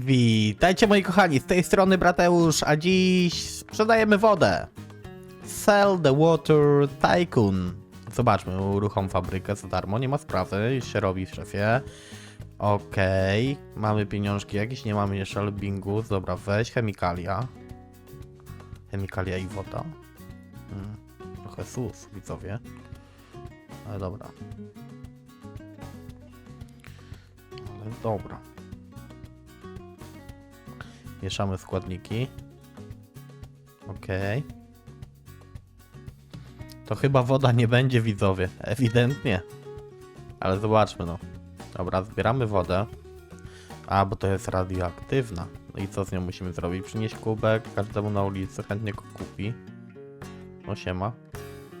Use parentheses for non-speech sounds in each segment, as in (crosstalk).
Witajcie moi kochani, z tej strony Brateusz, a dziś sprzedajemy wodę. Sell the Water Tycoon. Zobaczmy, uruchom fabrykę za darmo, nie ma sprawy, już się robi w szefie. Okej, mamy pieniążki jakieś, nie mamy jeszcze, ale bingus. Dobra, weź chemikalia. Chemikalia i woda. Hmm, trochę sus, widzowie. Ale dobra. Ale dobra. Mieszamy składniki. Okej. To chyba woda nie będzie widzowie. Ewidentnie. Ale zobaczmy no. Dobra, zbieramy wodę. A, bo to jest radioaktywna. No i co z nią musimy zrobić? Przynieść kubek każdemu na ulicy, chętnie go kupi. No siema.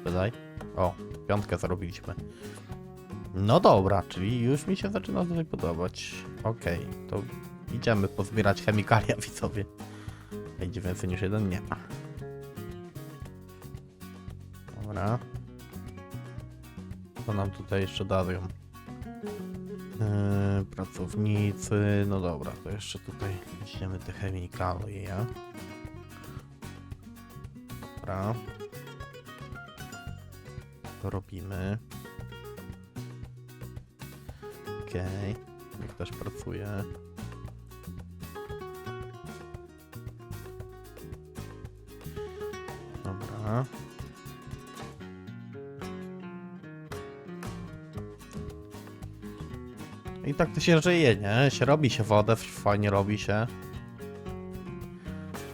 Wydaj. O, piątkę zrobiliśmy. No dobra, czyli już mi się zaczyna tutaj podobać. Okej, to idziemy pozbierać chemikalia (laughs) widzowie. Idzie więcej niż jeden? Nie ma. Dobra. Co nam tutaj jeszcze dają? Yy, pracownicy, no dobra, to jeszcze tutaj weźmiemy te chemikalie. Dobra. To robimy. Okej, niech też pracuje. Dobra. I tak to się żyje, nie? Się robi się wodę, fajnie robi się.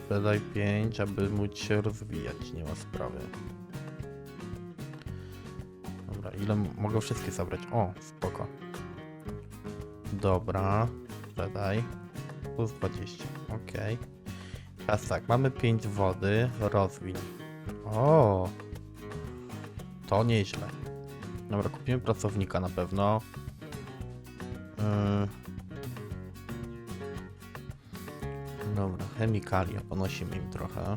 Sprzedaj 5, aby móc się rozwijać, nie ma sprawy. Dobra, ile mogę wszystkie zabrać? O, spoko. Dobra, sprzedaj. Plus 20, okej. Teraz tak, mamy 5 wody, rozwiń. O, to nieźle. Dobra, kupimy pracownika na pewno. Yy. Dobra, chemikalia, ponosimy im trochę.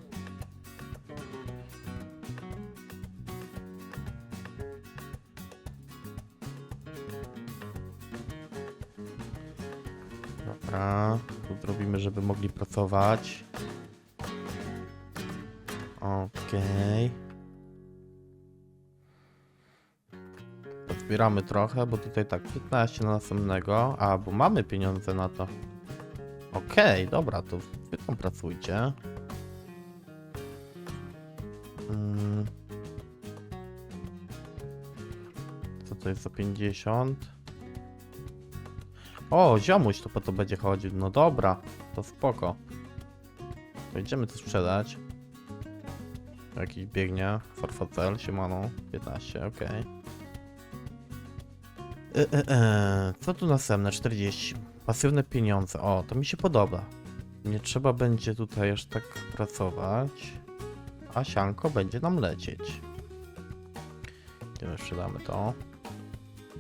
Dobra, tu zrobimy, żeby mogli pracować. Okej. Pozbieramy trochę, bo tutaj tak 15 na następnego. A, bo mamy pieniądze na to. Okej, dobra, to wy tam pracujcie. Mm. Co to jest za 50? O, ziomuś to po to będzie chodził. No dobra, to spoko. Będziemy to sprzedać. Jakiś biegnie. Forfocel, siemano. 15, okej. E, e, e, co tu następne? 40. Pasywne pieniądze. O, to mi się podoba. Nie trzeba będzie tutaj aż tak pracować. A sianko będzie nam lecieć. Gdzie my sprzedamy to?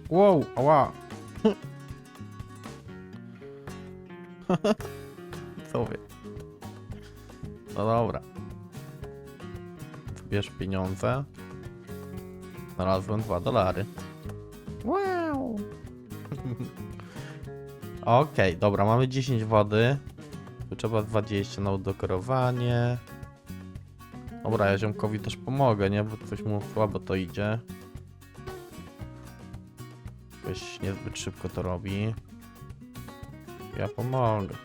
Wow, ała. (laughs) Co wie? No dobra. Bierz pieniądze. Znalazłem 2 dolary. Wow. (laughs) Okej, dobra, mamy 10 wody. Tu trzeba 20 na udekorowanie. Dobra, ja ziomkowi też pomogę, nie? Bo coś mu słabo to idzie. Ktoś niezbyt szybko to robi. Ja pomogę.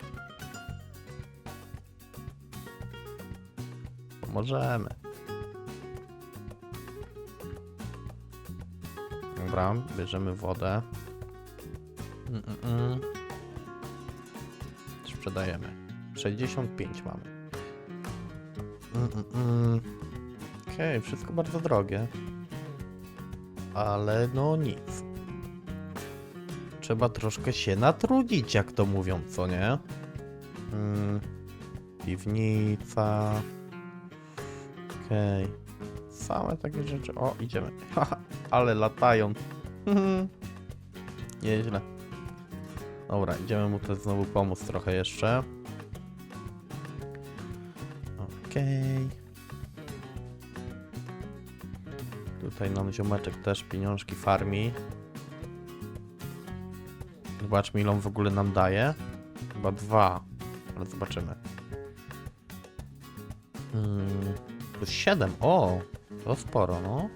Pomożemy. Dobra, bierzemy wodę. Mm, mm, mm. Sprzedajemy. 65 mamy. Mm, mm. Okej, wszystko bardzo drogie. Ale no nic. Trzeba troszkę się natrudzić, jak to mówią, co nie? Mm. Piwnica. Okej. Same takie rzeczy. O, idziemy. (laughs) Ale latają. (laughs) Nieźle. Dobra, idziemy mu też znowu pomóc trochę jeszcze. Okej. Tutaj nam ziomeczek też pieniążki farmi. Zobaczmy ile on w ogóle nam daje. Chyba dwa. Ale zobaczymy. Mm, plus 7. O, to sporo, no.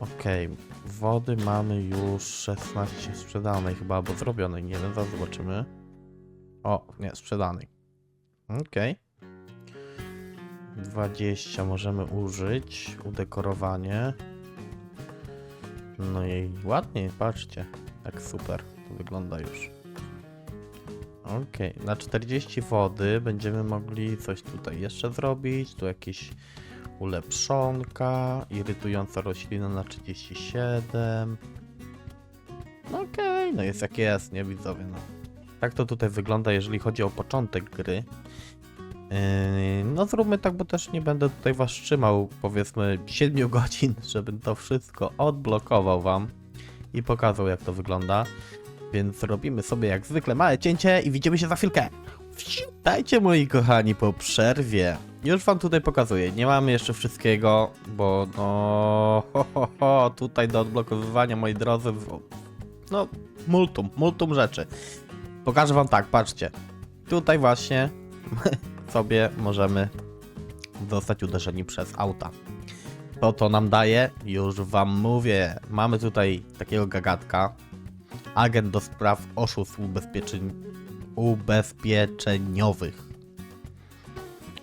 Okej, wody mamy już 16 sprzedanej chyba, albo zrobionej, nie wiem, zaraz zobaczymy. O, nie, sprzedanej. Okej. 20 możemy użyć, udekorowanie. No i ładnie, patrzcie, jak super to wygląda już. Okej, na 40 wody będziemy mogli coś tutaj jeszcze zrobić. Tu jakieś ulepszonka, irytująca roślina na 37. No okej, no jest jak jest, nie widzowie, no. Tak to tutaj wygląda, jeżeli chodzi o początek gry. Yy, no zróbmy tak, bo też nie będę tutaj was trzymał powiedzmy 7 (laughs) godzin, żebym to wszystko odblokował wam i pokazał jak to wygląda. Więc robimy sobie jak zwykle małe cięcie i widzimy się za chwilkę. Dajcie moi kochani po przerwie. Już wam tutaj pokazuję. Nie mamy jeszcze wszystkiego, bo no ho, ho, ho, tutaj do odblokowywania moi drodzy no multum, multum rzeczy. Pokażę wam tak, patrzcie. Tutaj właśnie (laughs) sobie możemy zostać uderzeni przez auta. Co to nam daje? Już wam mówię. Mamy tutaj takiego gagatka. Agent do spraw oszustw ubezpieczeń... ubezpieczeniowych.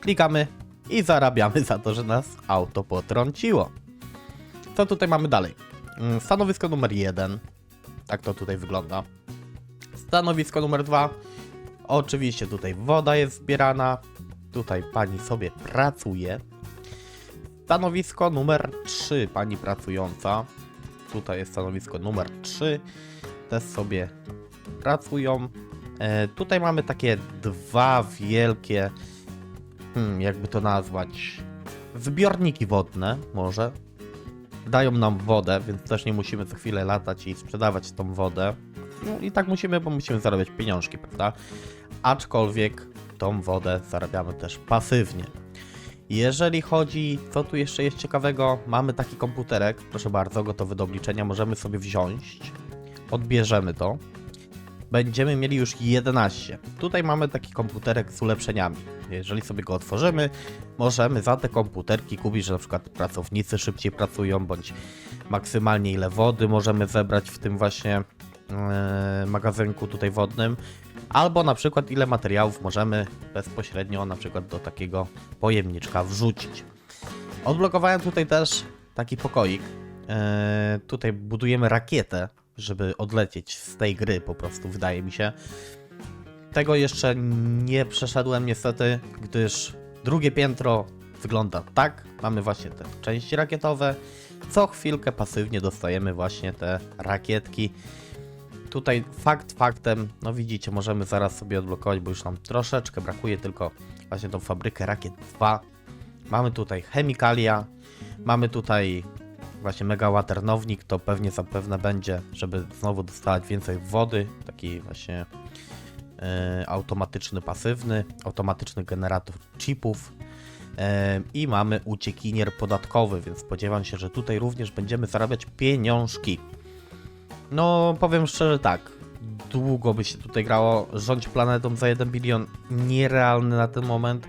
Klikamy i zarabiamy za to, że nas auto potrąciło. Co tutaj mamy dalej? Mm, Stanowisko numer jeden. Tak to tutaj wygląda. Stanowisko numer dwa. Oczywiście tutaj woda jest zbierana. Tutaj pani sobie pracuje. Stanowisko numer 3, pani pracująca. Tutaj jest stanowisko numer 3. Też sobie pracują. E, tutaj mamy takie dwa wielkie, hmm, jakby to nazwać, zbiorniki wodne, może. Dają nam wodę, więc też nie musimy co chwilę latać i sprzedawać tą wodę. No i tak musimy, bo musimy zarabiać pieniążki, prawda? Aczkolwiek tą wodę zarabiamy też pasywnie. Jeżeli chodzi, co tu jeszcze jest ciekawego, mamy taki komputerek, proszę bardzo, gotowy do obliczenia, możemy sobie wziąć, odbierzemy to. Będziemy mieli już 11. Tutaj mamy taki komputerek z ulepszeniami. Jeżeli sobie go otworzymy, możemy za te komputerki kupić, że na przykład pracownicy szybciej pracują, bądź maksymalnie ile wody możemy zebrać w tym właśnie e, magazynku tutaj wodnym, albo na przykład ile materiałów możemy bezpośrednio na przykład do takiego pojemniczka wrzucić. Odblokowałem tutaj też taki pokoik. E, tutaj budujemy rakietę, żeby odlecieć z tej gry po prostu, wydaje mi się. Tego jeszcze nie przeszedłem niestety, gdyż drugie piętro wygląda tak. Mamy właśnie te części rakietowe. Co chwilkę pasywnie dostajemy właśnie te rakietki. Tutaj fakt faktem, no widzicie, możemy zaraz sobie odblokować, bo już nam troszeczkę brakuje tylko właśnie tą fabrykę rakiet 2. Mamy tutaj chemikalia, mamy tutaj właśnie mega łaternownik, to pewnie zapewne będzie, żeby znowu dostawać więcej wody, taki właśnie e, automatyczny, pasywny, automatyczny generator chipów. E, I mamy uciekinier podatkowy, więc spodziewam się, że tutaj również będziemy zarabiać pieniążki. No, powiem szczerze tak. Długo by się tutaj grało. Rządź planetą za 1 bilion nierealny na ten moment.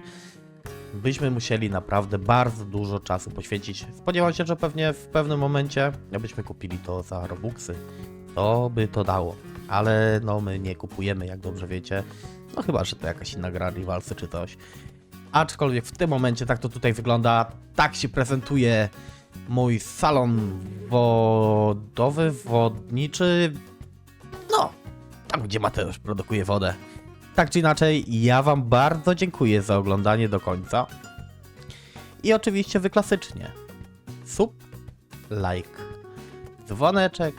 Byśmy musieli naprawdę bardzo dużo czasu poświęcić. Spodziewam się, że pewnie w pewnym momencie, jakbyśmy kupili to za Robuxy, to by to dało. Ale no, my nie kupujemy, jak dobrze wiecie. No chyba, że to jakaś inna gra, Rivalsy czy coś. Aczkolwiek w tym momencie tak to tutaj wygląda. Tak się prezentuje mój salon wodowy, wodniczy. No, tam gdzie Mateusz produkuje wodę. Tak czy inaczej, ja Wam bardzo dziękuję za oglądanie do końca. I oczywiście wy klasycznie. Sub, like, dzwoneczek.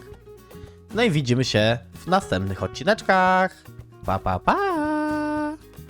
No i widzimy się w następnych odcineczkach. Pa, pa, pa!